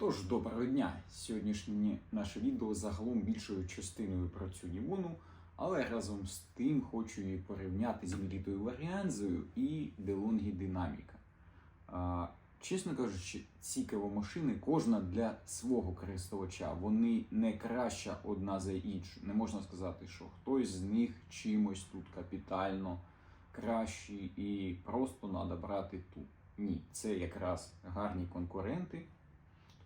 Тож, доброго дня! Сьогоднішнє наше відео загалом більшою частиною про цю Нівону, але разом з тим хочу її порівняти з Мірітою Варіанзою і DeLonghi Динаміка. Чесно кажучи, ці кавомашини кожна для свого користувача. Вони не краща одна за іншу. Не можна сказати, що хтось з них чимось тут капітально кращий і просто треба брати ту. Ні, це якраз гарні конкуренти.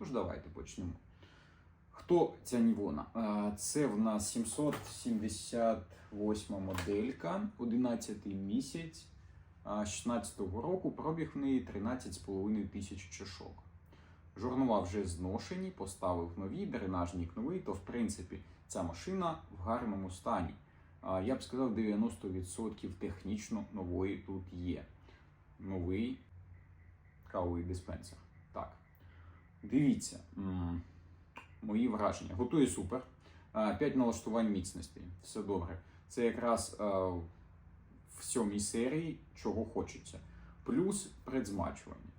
Тож давайте почнемо. Хто ця Нівона? Це в нас 778 моделька, 11 місяць а, 16-го року. Пробіг в неї 13,5 тисяч чашок. Журнова вже зношені, поставив нові, дренажник новий, то в принципі ця машина в гарному стані. Я б сказав, 90% технічно нової тут є. Новий кавовий диспенсер. Так. Дивіться, мої враження. Готує супер. 5 налаштувань міцності. Все добре. Це якраз в сьомій серії, чого хочеться. Плюс предзмачування.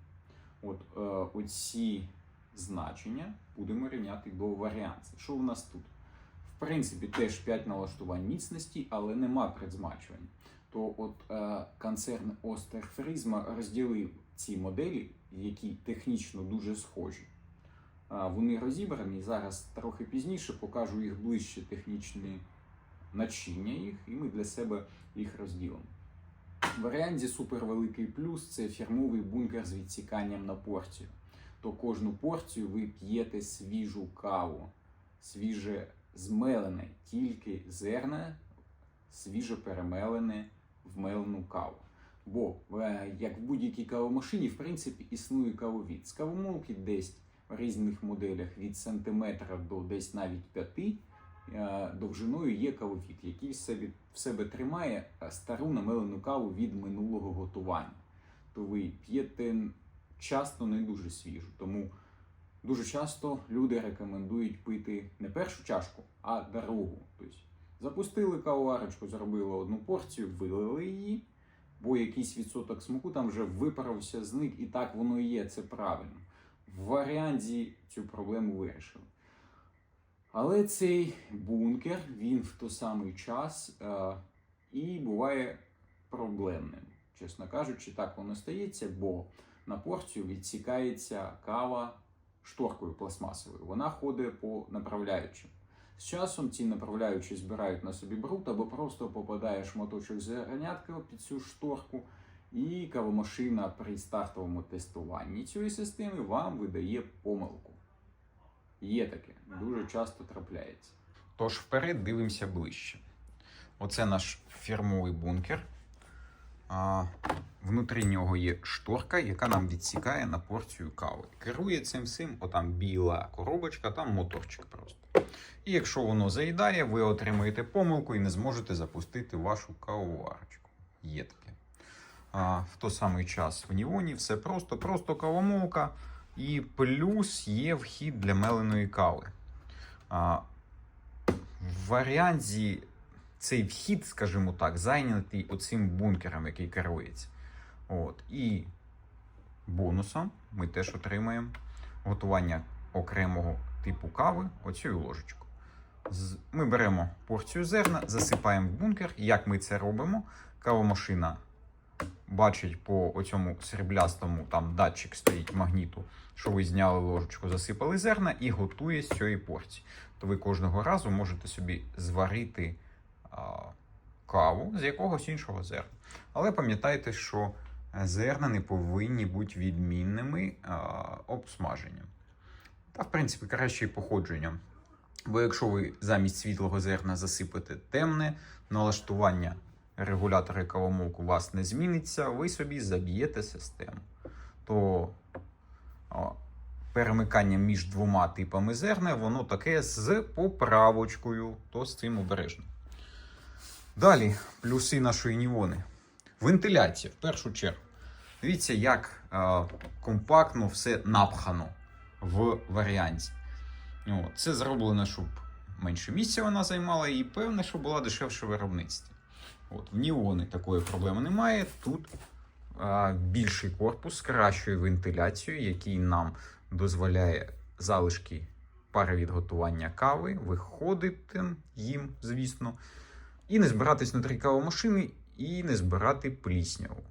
От е, оці значення будемо рівняти до варіанції. Що у нас тут? В принципі, теж 5 налаштувань міцності, але нема предзмачування. То от е, концерн Остерфрізма розділив ці моделі, які технічно дуже схожі. Вони розібрані. Зараз трохи пізніше покажу їх ближче технічні начиння їх, і ми для себе їх розділимо. В варіанті супервеликий плюс це фірмовий бункер з відсіканням на порцію. То кожну порцію ви п'єте свіжу каву, свіже змелене, тільки зерна, свіже перемелене в мелену каву. Бо е, як в будь-якій кавомашині, в принципі, існує кавовід. З кавомолки десь різних моделях від сантиметра до десь навіть п'яти е, довжиною є кавовід, який в себе, тримає стару намелену каву від минулого готування. То ви п'єте часто не дуже свіжу. Тому дуже часто люди рекомендують пити не першу чашку, а другу. Тобто запустили кавоварочку, зробили одну порцію, вилили її бо якийсь відсоток смаку там вже випарався з них, і так воно і є, це правильно. В варіанті цю проблему вирішили. Але цей бункер він в той самий час е, і буває проблемним. Чесно кажучи, так воно стається, бо на порцію відсікається кава шторкою пластмасовою. Вона ходить по направляючим. З часом ці направляючі збирають на собі бруд або просто попадає шматочок зернятка під цю шторку, і кавомашина при стартовому тестуванні цієї системи вам видає помилку. Є таке, дуже часто трапляється. Тож вперед дивимося ближче. Оце наш фірмовий бункер. А, внутрі нього є шторка, яка нам відсікає на порцію кави. Керує цим всім, отам біла коробочка, там моторчик просто. І якщо воно заїдає, ви отримаєте помилку і не зможете запустити вашу кавоварочку. Є таке. В той самий час в Нівоні все просто, просто кавомолка. І плюс є вхід для меленої кави. А, в варіанті цей вхід, скажімо так, зайнятий оцим бункером, який керується. От. І бонусом ми теж отримаємо готування окремого типу кави, оцю ложечку. Ми беремо порцію зерна, засипаємо в бункер. Як ми це робимо? Кавомашина бачить по оцьому сріблястому там датчик стоїть магніту, що ви зняли ложечку, засипали зерна і готує з цієї порції. То ви кожного разу можете собі зварити а, каву з якогось іншого зерна. Але пам'ятайте, що зерна не повинні бути відмінними а, обсмаженням. Та, в принципі, краще і походженням. Бо якщо ви замість світлого зерна засипете темне, налаштування регулятора кавомолку у вас не зміниться, ви собі заб'єте систему. То перемикання між двома типами зерна, воно таке з поправочкою, то з цим обережно. Далі, плюси нашої нівони. Вентиляція, в першу чергу. Дивіться, як компактно все напхано в варіанті. О, це зроблено, щоб менше місця вона займала, і певне, що була дешевше виробництво. От, в Нівони такої проблеми немає. Тут е, більший корпус з кращою вентиляцією, який нам дозволяє залишки пари від готування кави, виходити їм, звісно, і не збиратись внутрі кавомашини, і не збирати плісняву.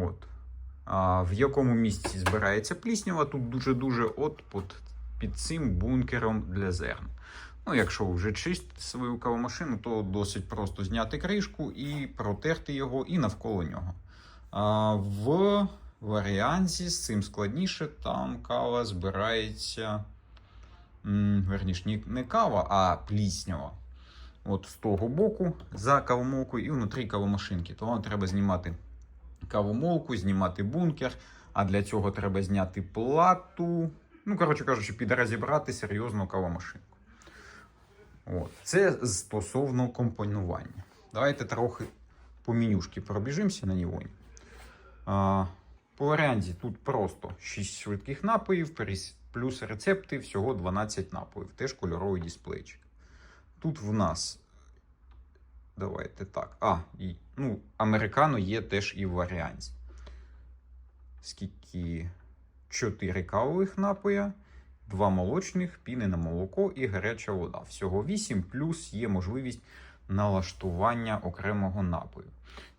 От. А в якому місці збирається пліснява? Тут дуже-дуже от під, під цим бункером для зерн. Ну, якщо вже чистите свою кавомашину, то досить просто зняти кришку і протерти його і навколо нього. А в варіанті з цим складніше, там кава збирається. м, Верніш, ні- не кава, а пліснява. От з того боку за кавомолкою і внутрі кавомашинки. То вам треба знімати кавомолку, знімати бункер. А для цього треба зняти плату. Ну, коротше кажучи, піде розібрати серйозну кавомашинку. От. Це стосовно компонування. Давайте трохи по менюшки пробіжимося на. А, по варіанті тут просто 6 швидких напоїв, плюс рецепти, всього 12 напоїв. Теж кольоровий дисплейчик. Тут в нас. Давайте так. А, і, ну, американо є теж і в варіанті. Скільки? 4 кавових напоя, 2 молочних, піни на молоко і гаряча вода. Всього 8, плюс є можливість налаштування окремого напою.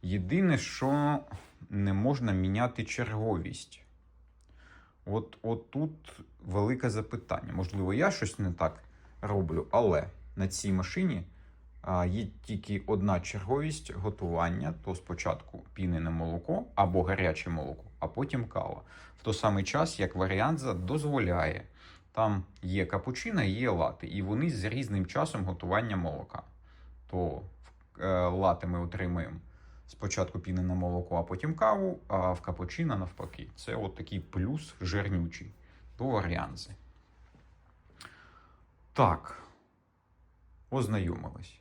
Єдине, що не можна міняти черговість. От, от тут велике запитання. Можливо, я щось не так роблю, але на цій машині є тільки одна черговість готування: то спочатку пінене молоко або гаряче молоко, а потім кава. В той самий час, як варіант дозволяє. Там є капучино, є лати, і вони з різним часом готування молока. То е, лати ми отримаємо спочатку пінене молоко, а потім каву, а в капучино навпаки. Це от такий плюс жирнючий до варіанзи. Так, ознайомились.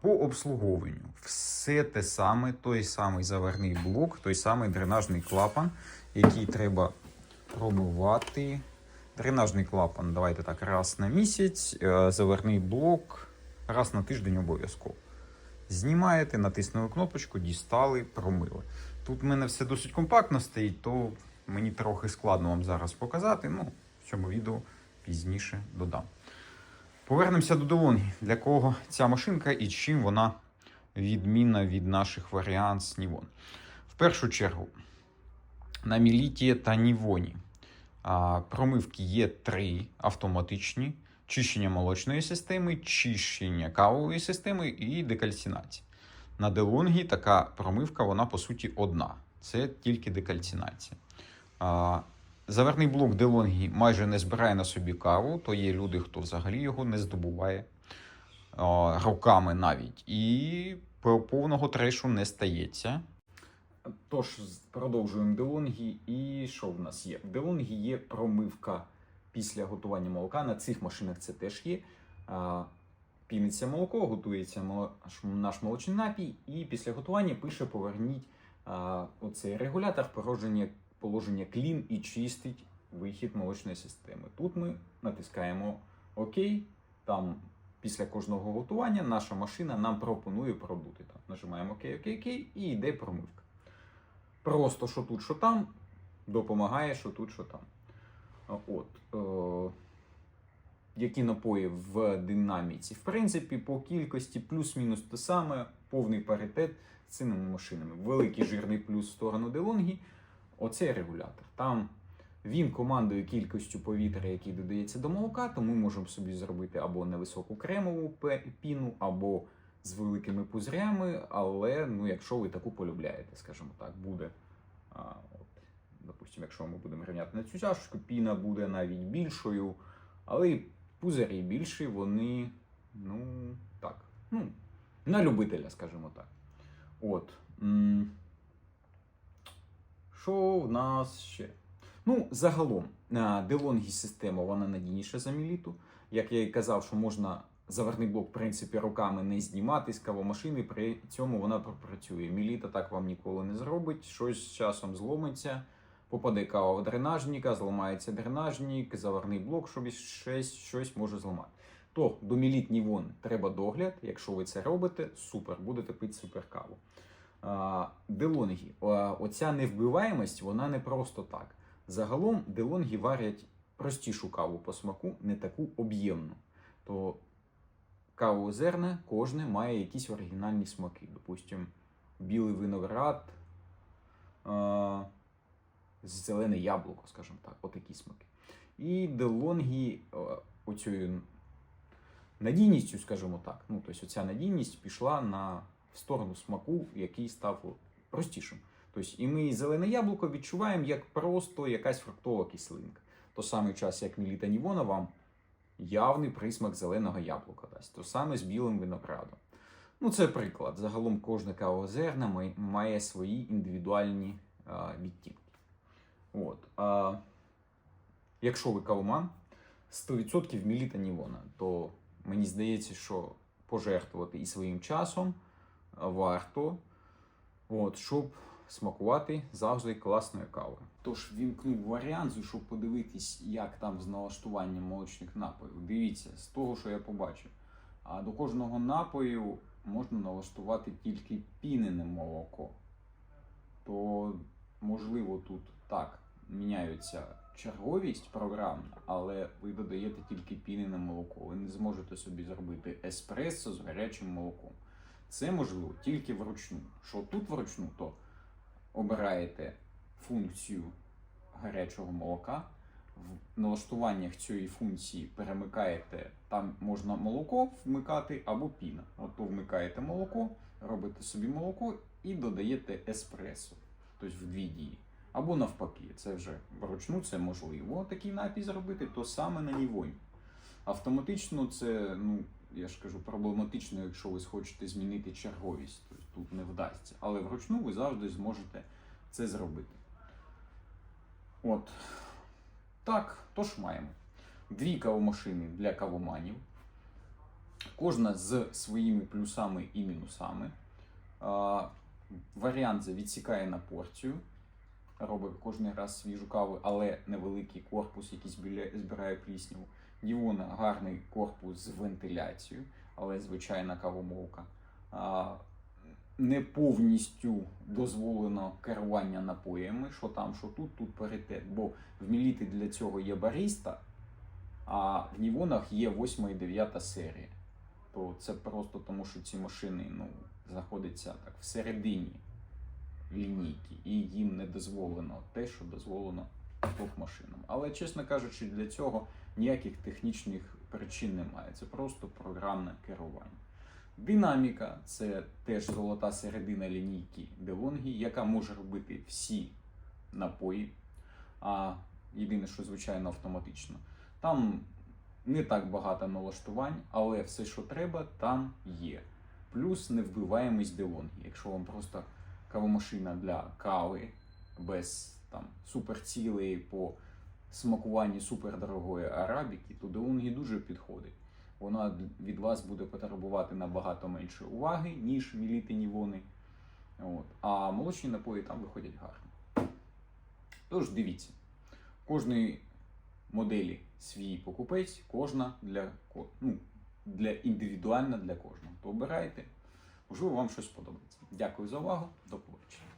По обслуговуванню все те саме, той самий заварний блок, той самий дренажний клапан, який треба промивати. Дренажний клапан, давайте так, раз на місяць, е, заварний блок раз на тиждень обов'язково. Знімаєте, натиснули кнопочку, дістали, промили. Тут в мене все досить компактно стоїть, то мені трохи складно вам зараз показати. Ну, в цьому відео пізніше додам. Повернемося до Делонгі. Для кого ця машинка і чим вона відмінна від наших варіант Нівон. В першу чергу, на Міліті та Нівоні промивки є три автоматичні: чищення молочної системи, чищення кавової системи і декальцинація. На Делонгі така промивка, вона по суті одна. Це тільки декальцинація. Заверний блок Делонгі майже не збирає на собі каву, то є люди, хто взагалі його не здобуває роками навіть. І повного трешу не стається. Тож продовжуємо Делонгі. І що в нас є? В Делонгі є промивка після готування молока. На цих машинах це теж є. Піниться молоко, готується наш молочний напій, і після готування пише поверніть оцей регулятор положення, положення клін і чистить вихід молочної системи. Тут ми натискаємо ОК. Там після кожного готування наша машина нам пропонує продути. Там нажимаємо ОК, ОК, ОК і йде промивка. Просто що тут, що там, допомагає, що тут, що там. От. Е- які напої в динаміці. В принципі, по кількості плюс-мінус те саме, повний паритет з цими машинами. Великий жирний плюс в сторону Делонгі. Оцей регулятор. Там він командує кількістю повітря, який додається до молока, то ми можемо собі зробити або невисоку кремову піну, або з великими пузрями. Але ну, якщо ви таку полюбляєте, скажімо так, буде. Допустимо, якщо ми будемо рівняти на цю чашечку, піна буде навіть більшою. Але і пузирі більші, вони, ну, так, ну, на любителя, скажімо так. От. Що в нас ще? Ну, загалом, Делонгі система вона надійніша за Міліту. Як я і казав, що можна заварний блок, в принципі, руками не знімати з кавомашини, при цьому вона пропрацює. Міліта так вам ніколи не зробить, щось з часом зломиться. Попаде кава в дренажника, зламається дренажник, заварний блок, щоб щось, щось може зламати. То до мілітні вон треба догляд. Якщо ви це робите, супер, будете пити супер каву. Делонгі, оця невбиваємость, вона не просто так. Загалом делонгі варять простішу каву по смаку, не таку об'ємну. То кавозерне кожне має якісь оригінальні смаки. Допустим, білий виноград, е- зелене яблуко, скажімо так, отакі смаки. І делонгі е, оцею надійністю, скажімо так. Ну, тобто, оця надійність пішла на в сторону смаку, який став простішим. Тобто, і ми зелене яблуко відчуваємо як просто якась фруктова кислинка. То самий час, як Міліта Нівона вам явний присмак зеленого яблука дасть. То саме з білим виноградом. Ну, це приклад. Загалом кавозерна має- має свої індивідуальні а, відтінки. От. А, якщо ви кавоман, 100% Міліта Нівона, то мені здається, що пожертвувати і своїм часом варто, от, щоб смакувати завжди класною кавою. Тож вімкнув варіант, щоб подивитись, як там з налаштуванням молочних напоїв. Дивіться, з того, що я побачив. А до кожного напою можна налаштувати тільки пінене молоко. То, можливо, тут так міняється черговість програмна, але ви додаєте тільки пінене молоко. Ви не зможете собі зробити еспресо з гарячим молоком. Це можливо тільки вручну. Що тут вручну, то обираєте функцію гарячого молока. В налаштуваннях цієї функції перемикаєте, там можна молоко вмикати або піна. От то вмикаєте молоко, робите собі молоко і додаєте еспресо, тобто в дві дії. Або навпаки, це вже вручну це можливо. Такий напій зробити, то саме на нівоні. Автоматично це, ну, я ж кажу, проблематично, якщо ви хочете змінити черговість. Тут не вдасться. Але вручну ви завжди зможете це зробити. От. Так, тож маємо. Дві кавомашини для кавоманів. Кожна з своїми плюсами і мінусами. А, варіант відсікає на порцію. Робить кожен раз свіжу каву, але невеликий корпус, який збирає плісняву. Дівона гарний корпус з вентиляцією, але звичайна кавомолка. Не повністю дозволено керування напоями, що там, що тут, тут паритет. Бо в Міліти для цього є бариста, а в Нівонах є 8 і 9 серія. То це просто тому, що ці машини ну, знаходяться так всередині лінійки, і їм не дозволено те, що дозволено топ-машинам. Але, чесно кажучи, для цього ніяких технічних причин немає. Це просто програмне керування. Динаміка це теж золота середина лінійки DeLonghi, яка може робити всі напої, а єдине, що звичайно автоматично. Там не так багато налаштувань, але все, що треба, там є. Плюс невбиваємість DeLonghi. Якщо вам просто кавомашина для кави без там суперцілей по смакуванні супердорогої арабіки, то DeLonghi дуже підходить вона від вас буде потребувати набагато менше уваги, ніж міліти нівони. От. А молочні напої там виходять гарно. Тож дивіться, кожної моделі свій покупець, кожна для, ну, для індивідуальна для кожного. То обирайте, можливо, вам щось подобається. Дякую за увагу, до побачення.